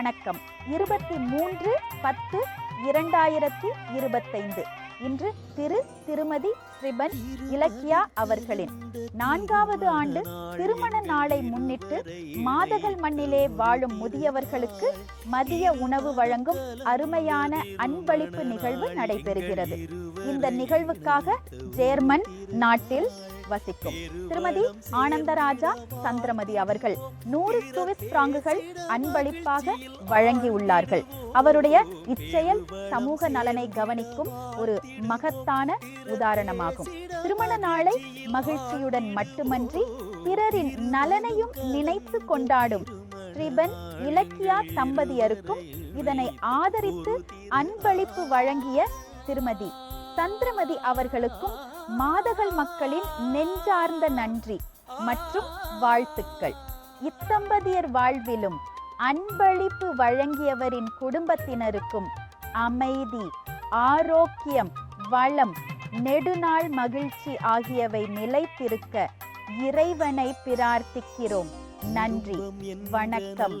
வணக்கம். இருபத்தி மூன்று பத்து இரண்டாயிரத்தி இருபத்தைந்து. இன்று திரு திருமதி ஸ்ரீபன் இலக்கியா அவர்களின் நான்காவது ஆண்டு திருமண நாளை முன்னிட்டு மாதகள் மண்ணிலே வாழும் முதியவர்களுக்கு மதிய உணவு வழங்கும் அருமையான அன்பளிப்பு நிகழ்வு நடைபெறுகிறது. இந்த நிகழ்வுக்காக ஜேர்மன் நாட்டில் வசிக்கும். திருமதி ஆனந்தராஜா சந்திரமதி அவர்கள் நூறு சுவிஸ் பிராங்குகள் அன்பளிப்பாக வழங்கியுள்ளார்கள். அவருடைய இச்செயல் சமூக நலனை கவனிக்கும் ஒரு மகத்தான உதாரணமாகும். திருமண நாளை மகிழ்ச்சியுடன் மட்டுமன்றி பிறரின் நலனையும் நினைத்து கொண்டாடும் ஸ்ரீபன் இலக்கியா தம்பதியருக்கும் இதனை ஆதரித்து அன்பளிப்பு வழங்கிய திருமதி சந்திரமதி அவர்களுக்கும் மாதகள் மக்களின் நெஞ்சார்ந்த நன்றி மற்றும் வாழ்த்துக்கள். இத்தம்பதியர் வாழ்விலும் அன்பளிப்பு வழங்கியவரின் குடும்பத்தினருக்கும் அமைதி ஆரோக்கியம் வளம் நெடுநாள் மகிழ்ச்சி ஆகியவை நிலைத்திருக்க இறைவனை பிரார்த்திக்கிறோம். நன்றி. வணக்கம்.